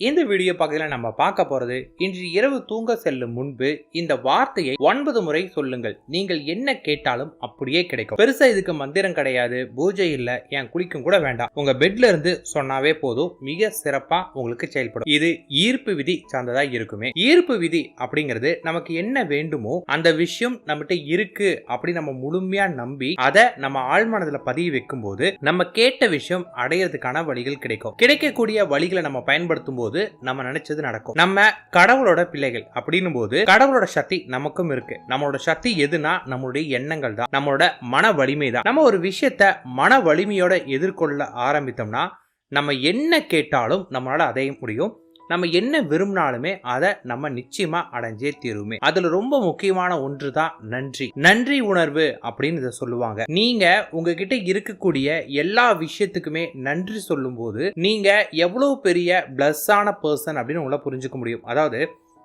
இந்த வீடியோ பகுதியில் நம்ம பார்க்க போறது இன்று இரவு தூங்க செல்லும் முன்பு இந்த வார்த்தையை ஒன்பது முறை சொல்லுங்கள். நீங்கள் என்ன கேட்டாலும் அப்படியே கிடைக்கும். பெருசா இதுக்கு மந்திரம் கிடையாது பூஜை இல்ல என் குளிக்கும் கூட வேண்டாம். உங்க பெட்ல இருந்து சொன்னாவே போதும் மிக சிறப்பா உங்களுக்கு செயல்படும். இது ஈர்ப்பு விதி சார்ந்ததா இருக்குமே. ஈர்ப்பு விதி அப்படிங்கிறது நமக்கு என்ன வேண்டுமோ அந்த விஷயம் நம்மகிட்ட இருக்கு அப்படி நம்ம முழுமையா நம்பி அதை நம்ம ஆழ்மனதுல பதிய வைக்கும் போது நம்ம கேட்ட விஷயம் அடையிறதுக்கான வழிகள் கிடைக்கும். கிடைக்கக்கூடிய வழிகளை நம்ம பயன்படுத்தும் போது நம்ம நினைச்சது நடக்கும். நம்ம கடவுளோட பிள்ளைகள் அப்படின்னும் போது கடவுளோட சக்தி நமக்கும் இருக்கு. நம்மளோட சக்தி எதுனா நம்மளுடைய எண்ணங்கள் தான். நம்மளோட மன வலிமை தான். நம்ம ஒரு விஷயத்த மன வலிமையோட எதிர்கொள்ள ஆரம்பித்தோம்னா நம்ம என்ன கேட்டாலும் நம்மளால அதையும் முடியும். நம்ம என்ன விரும்பினாலுமே அதை நம்ம நிச்சயமா அடைஞ்சே தீருமே. அதுல ரொம்ப முக்கியமான ஒன்று தான் நன்றி. நன்றி உணர்வு அப்படின்னு இதை சொல்லுவாங்க. நீங்க உங்ககிட்ட இருக்கக்கூடிய எல்லா விஷயத்துக்குமே நன்றி சொல்லும்போது நீங்க எவ்வளவு பெரிய பிளஸ்ஸான பர்சன் அப்படின்னு உங்களை புரிஞ்சுக்க முடியும். அதாவது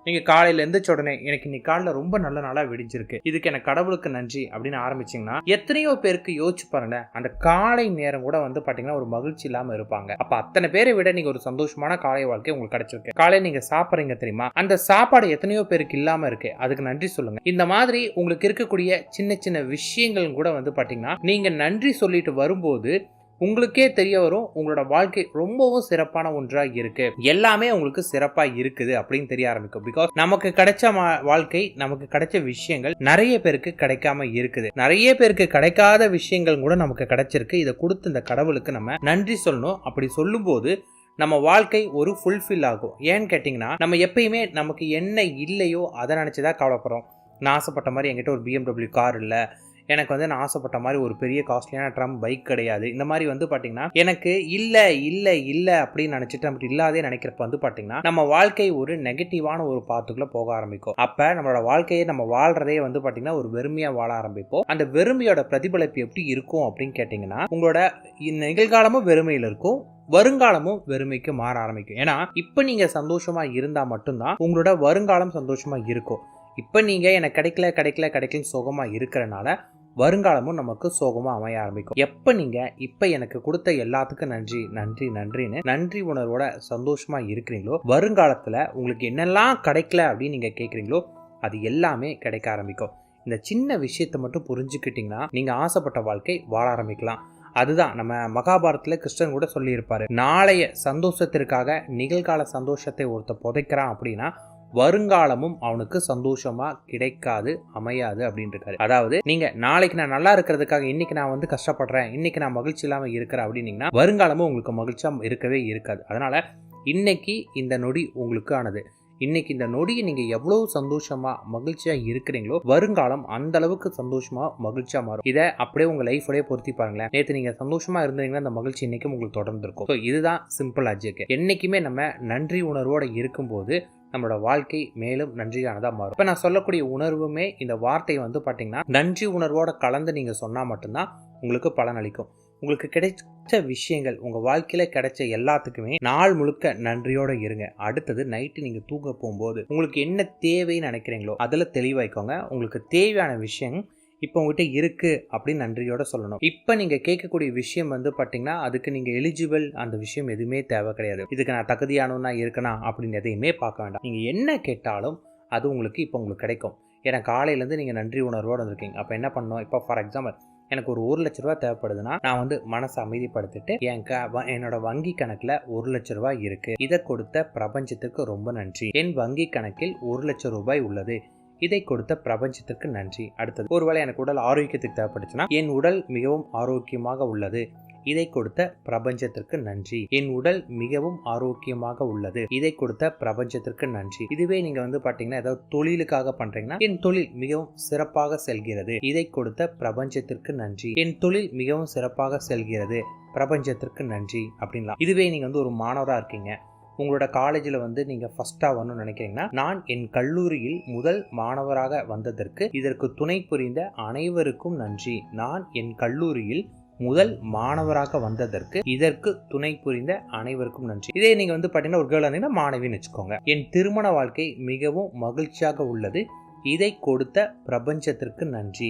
நீங்கள் காலையில் எந்திரிச்ச உடனே எனக்கு இன்னைக்கு காலையில் ரொம்ப நல்ல நாளாக விடிஞ்சிருக்கு. இதுக்கு எனக்கு கடவுளுக்கு நன்றி அப்படின்னு ஆரம்பிச்சிங்கன்னா எத்தனையோ பேருக்கு யோசிச்சு பாருங்களேன் அந்த காலை நேரம் கூட வந்து பார்த்தீங்கன்னா ஒரு மகிழ்ச்சி இல்லாமல் இருப்பாங்க. அப்போ அத்தனை பேரை விட நீங்கள் ஒரு சந்தோஷமான காலை வாழ்க்கை உங்களுக்கு கிடைச்சிருக்கு. காலையில் நீங்கள் சாப்பிட்றீங்க தெரியுமா? அந்த சாப்பாடு எத்தனையோ பேருக்கு இல்லாமல் இருக்கு. அதுக்கு நன்றி சொல்லுங்க. இந்த மாதிரி உங்களுக்கு இருக்கக்கூடிய சின்ன சின்ன விஷயங்கள் கூட வந்து பார்த்தீங்கன்னா நீங்கள் நன்றி சொல்லிட்டு வரும்போது உங்களுக்கே தெரிய வரும் உங்களோட வாழ்க்கை ரொம்பவும் சிறப்பான ஒன்றா இருக்கு. எல்லாமே உங்களுக்கு சிறப்பா இருக்குது அப்படின்னு தெரிய ஆரம்பிக்கும். பிகாஸ் நமக்கு கிடைச்ச மா- வாழ்க்கை நமக்கு கிடைச்ச விஷயங்கள் நிறைய பேருக்கு கிடைக்காம இருக்குது. நிறைய பேருக்கு கிடைக்காத விஷயங்கள் கூட நமக்கு கிடைச்சிருக்கு. இதை கொடுத்த இந்த கடவுளுக்கு நம்ம நன்றி சொல்லணும். அப்படி சொல்லும்போது நம்ம வாழ்க்கை ஒரு ஃபுல்ஃபில் ஆகும். ஏன்னு கேட்டிங்கன்னா நம்ம எப்பயுமே நமக்கு என்ன இல்லையோ அதை நினச்சி தான் கவலைப்படுறோம். நான் ஆசைப்பட்ட மாதிரி என்கிட்ட ஒரு பிஎம்டபிள்யூ கார் இல்லை. எனக்கு வந்து நான் ஆசைப்பட்ட மாதிரி ஒரு பெரிய காஸ்ட்லியான ட்ரம் பைக் கிடையாது. இந்த மாதிரி வந்து பார்த்தீங்கன்னா எனக்கு இல்லை இல்லை இல்லை அப்படின்னு நினச்சிட்டு அப்படி இல்லாதே நினைக்கிறப்ப வந்து பார்த்தீங்கன்னா நம்ம வாழ்க்கை ஒரு நெகட்டிவான ஒரு பாத்துக்குள்ள போக ஆரம்பிக்கும். அப்போ நம்மளோட வாழ்க்கையை நம்ம வாழ்றதே வந்து பார்த்தீங்கன்னா ஒரு வெறுமையாக வாழ ஆரம்பிப்போம். அந்த வெறுமையோட பிரதிபலிப்பு எப்படி இருக்கும் அப்படின்னு கேட்டிங்கன்னா உங்களோட நிகழ்காலமும் வெறுமையில் இருக்கும். வருங்காலமும் வெறுமைக்கு மாற ஆரம்பிக்கும். ஏன்னா இப்போ நீங்கள் சந்தோஷமாக இருந்தால் மட்டும்தான் உங்களோட வருங்காலம் சந்தோஷமாக இருக்கும். இப்போ நீங்கள் எனக்கு கிடைக்கல கிடைக்கல கிடைக்கலன்னு சுகமாக இருக்கிறனால வருங்காலமும் நமக்கு சோகமாக அமைய ஆரம்பிக்கும். எப்போ நீங்கள் இப்போ எனக்கு கொடுத்த எல்லாத்துக்கும் நன்றி நன்றி நன்றின்னு நன்றி உணர்வோட சந்தோஷமாக இருக்கிறீங்களோ வருங்காலத்தில் உங்களுக்கு என்னெல்லாம் கிடைக்கல அப்படின்னு நீங்கள் கேட்குறீங்களோ அது எல்லாமே கிடைக்க ஆரம்பிக்கும். இந்த சின்ன விஷயத்தை மட்டும் புரிஞ்சுக்கிட்டிங்கன்னா நீங்கள் ஆசைப்பட்ட வாழ்க்கை வாழ ஆரம்பிக்கலாம். அதுதான் நம்ம மகாபாரத்தில் கிருஷ்ணன் கூட சொல்லியிருப்பாரு. நாளைய சந்தோஷத்திற்காக நிகழ்கால சந்தோஷத்தை ஒருத்த புதைக்கிறான் அப்படின்னா வருங்காலமும் அவனுக்கு சந்தோஷமா கிடைக்காது அமையாது அப்படின்ட்டு அதாவது நீங்க நாளைக்கு நான் நல்லா இருக்கிறதுக்காக இன்னைக்கு நான் வந்து கஷ்டப்படுறேன் இன்னைக்கு நான் மகிழ்ச்சி இல்லாம இருக்கிறேன் அப்படின்னீங்கன்னா வருங்காலமும் உங்களுக்கு மகிழ்ச்சியா இருக்கவே இருக்காது. அதனால இன்னைக்கு இந்த நொடி உங்களுக்கு ஆனது இன்னைக்கு இந்த நொடியை நீங்க எவ்வளவு சந்தோஷமா மகிழ்ச்சியா இருக்கிறீங்களோ வருங்காலம் அந்த அளவுக்கு சந்தோஷமா மகிழ்ச்சியா மாறும். இதை அப்படியே உங்க லைஃபோடய பொருத்தி பாருங்களேன். நேற்று நீங்க சந்தோஷமா இருந்தீங்கன்னா அந்த மகிழ்ச்சி இன்னைக்கும் உங்களுக்கு தொடர்ந்துருக்கும். ஸோ இதுதான் சிம்பிள் அஜிக்கு என்னைக்குமே நம்ம நன்றி உணர்வோட இருக்கும்போது நம்மளோட வாழ்க்கை மேலும் நன்றியானதாக மாறும். இப்போ நான் சொல்லக்கூடிய உணர்வுமே இந்த வார்த்தை வந்து பார்த்தீங்கன்னா நன்றி உணர்வோட கலந்து நீங்கள் சொன்னால் மட்டும்தான் உங்களுக்கு பலனளிக்கும் உங்களுக்கு கிடைச்ச விஷயங்கள் உங்கள் வாழ்க்கையில் கிடைச்ச எல்லாத்துக்குமே நாள் முழுக்க நன்றியோடு இருங்க. அடுத்தது நைட்டு நீங்கள் தூங்க போகும்போது உங்களுக்கு என்ன தேவைன்னு நினைக்கிறீங்களோ அதில் தெளிவாய்க்கோங்க. உங்களுக்கு தேவையான விஷயம் இப்போ உங்ககிட்ட இருக்குது அப்படின்னு நன்றியோட சொல்லணும். இப்போ நீங்கள் கேட்கக்கூடிய விஷயம் வந்து பார்த்தீங்கன்னா அதுக்கு நீங்கள் எலிஜிபிள் அந்த விஷயம் எதுவுமே தேவை கிடையாது. இதுக்கு நான் தகுதியானவனா இருக்கனா அப்படின்னு எதையுமே பார்க்க வேண்டாம். நீங்கள் என்ன கேட்டாலும் அது உங்களுக்கு இப்போ உங்களுக்கு கிடைக்கும். ஏன்னா காலையிலேருந்து நீங்கள் நன்றி உணர்வோடு வந்திருக்கீங்க. அப்போ என்ன பண்ணோம் இப்போ ஃபார் எக்ஸாம்பிள் எனக்கு ஒரு ஒரு லட்ச ரூபா தேவைப்படுதுன்னா நான் வந்து மனசை அமைதிப்படுத்திட்டு என் க வ- என்னோட வங்கி கணக்கில் ஒரு லட்ச ரூபாய் இருக்குது இதை கொடுத்த பிரபஞ்சத்துக்கு ரொம்ப நன்றி. என் வங்கி கணக்கில் ஒரு லட்சம் ரூபாய் உள்ளது. இதை கொடுத்த பிரபஞ்சத்திற்கு நன்றி. அடுத்தது ஒருவேளை எனக்கு உடல் ஆரோக்கியத்துக்கு தேவைப்படுச்சுன்னா என் உடல் மிகவும் ஆரோக்கியமாக உள்ளது. இதை கொடுத்த பிரபஞ்சத்திற்கு நன்றி. என் உடல் மிகவும் ஆரோக்கியமாக உள்ளது. இதை கொடுத்த பிரபஞ்சத்திற்கு நன்றி. இதுவே நீங்க வந்து பாத்தீங்கன்னா ஏதாவது தொழிலுக்காக பண்றீங்கன்னா என் தொழில் மிகவும் சிறப்பாக செல்கிறது. இதை கொடுத்த பிரபஞ்சத்திற்கு நன்றி. என் தொழில் மிகவும் சிறப்பாக செல்கிறது. பிரபஞ்சத்திற்கு நன்றி. அப்படின்லாம். இதுவே நீங்க வந்து ஒரு மாணவரா இருக்கீங்க. உங்களோட காலேஜில் வந்து நீங்கள் ஃபஸ்ட்டாக வரணும்னு நினைக்கிறீங்கன்னா நான் என் கல்லூரியில் முதல் மாணவராக வந்ததற்கு இதற்கு துணை புரிந்த அனைவருக்கும் நன்றி. நான் என் கல்லூரியில் முதல் மாணவராக வந்ததற்கு இதற்கு துணை புரிந்த அனைவருக்கும் நன்றி. இதே நீங்கள் வந்து பார்த்தீங்கன்னா ஒரு கேர்ள் இருந்தீங்கன்னா மாணவின்னு வச்சுக்கோங்க. என் திருமண வாழ்க்கை மிகவும் மகிழ்ச்சியாக உள்ளது. இதை கொடுத்த பிரபஞ்சத்திற்கு நன்றி.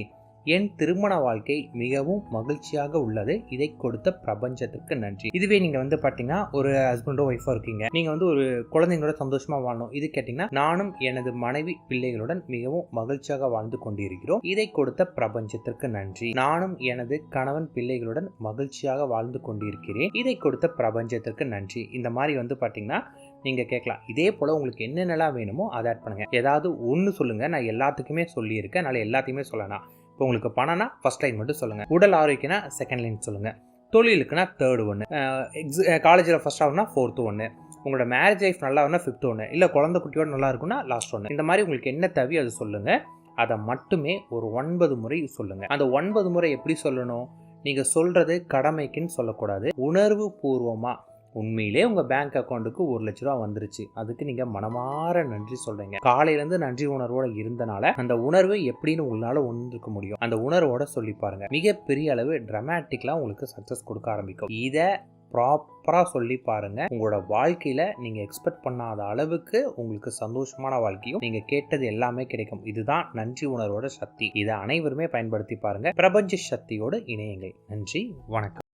என் திருமண வாழ்க்கை மிகவும் மகிழ்ச்சியாக உள்ளது. இதை கொடுத்த பிரபஞ்சத்திற்கு நன்றி. இதுவே நீங்க வந்து பாத்தீங்கன்னா ஒரு ஹஸ்பண்டோ ஒய்ஃபோ இருக்கீங்க. நீங்க வந்து ஒரு குழந்தைங்களோட சந்தோஷமா வாழணும். இது கேட்டீங்கன்னா நானும் எனது மனைவி பிள்ளைகளுடன் மிகவும் மகிழ்ச்சியாக வாழ்ந்து கொண்டிருக்கிறோம். இதை கொடுத்த பிரபஞ்சத்திற்கு நன்றி. நானும் எனது கணவன் பிள்ளைகளுடன் மகிழ்ச்சியாக வாழ்ந்து கொண்டிருக்கிறேன். இதை கொடுத்த பிரபஞ்சத்திற்கு நன்றி. இந்த மாதிரி வந்து பாத்தீங்கன்னா நீங்க கேட்கலாம். இதே போல உங்களுக்கு என்னென்னலாம் வேணுமோ அதை ஆட் பண்ணுங்க. ஏதாவது ஒன்று சொல்லுங்க. நான் எல்லாத்துக்குமே சொல்லியிருக்கேன். அதனால் எல்லாத்தையுமே சொல்லலாம். இப்போ உங்களுக்கு பணம்னா ஃபர்ஸ்ட் லைன் மட்டும் சொல்லுங்கள் உடல் ஆரோக்கியம்னா செகண்ட் லைன் சொல்லுங்கள் தொழிலுக்குன்னா தேர்டு ஒன்று எக்ஸ் காலேஜில் ஃபஸ்ட் ஆகுனா ஃபோர்த்து ஒன்று உங்களோட மேரேஜ் லைஃப் நல்லா இருந்தால் ஃபிஃப்த் ஒன்று இல்லை குழந்தை குட்டியோட நல்லா இருக்குன்னா லாஸ்ட் ஒன்று இந்த மாதிரி உங்களுக்கு என்ன தவி அது சொல்லுங்கள் அதை மட்டுமே ஒரு ஒன்பது முறை சொல்லுங்கள் அந்த ஒன்பது முறை எப்படி சொல்லணும்? நீங்கள் சொல்கிறது கடமைக்குன்னு சொல்லக்கூடாது. உணர்வு பூர்வமாக உண்மையிலே உங்கள் பேங்க் அக்கௌண்ட்டுக்கு ஒரு லட்ச ரூபா வந்துருச்சு. அதுக்கு நீங்கள் மனமாற நன்றி சொல்கிறீங்க காலையிலேருந்து நன்றி உணர்வோடு இருந்தனால அந்த உணர்வு எப்படின்னு உங்களால் உணர்ந்துக்க முடியும். அந்த உணர்வோட சொல்லி பாருங்க. மிகப்பெரிய அளவு ட்ரமேட்டிக்லாம் உங்களுக்கு சக்ஸஸ் கொடுக்க ஆரம்பிக்கும். இதை ப்ராப்பராக சொல்லி பாருங்க. உங்களோட வாழ்க்கையில் நீங்கள் எக்ஸ்பெக்ட் பண்ணாத அளவுக்கு உங்களுக்கு சந்தோஷமான வாழ்க்கையும் நீங்கள் கேட்டது எல்லாமே கிடைக்கும். இதுதான் நன்றி உணர்வோட சக்தி. இதை அனைவருமே பயன்படுத்தி பாருங்க. பிரபஞ்ச சக்தியோடு இணையுங்கள். நன்றி. வணக்கம்.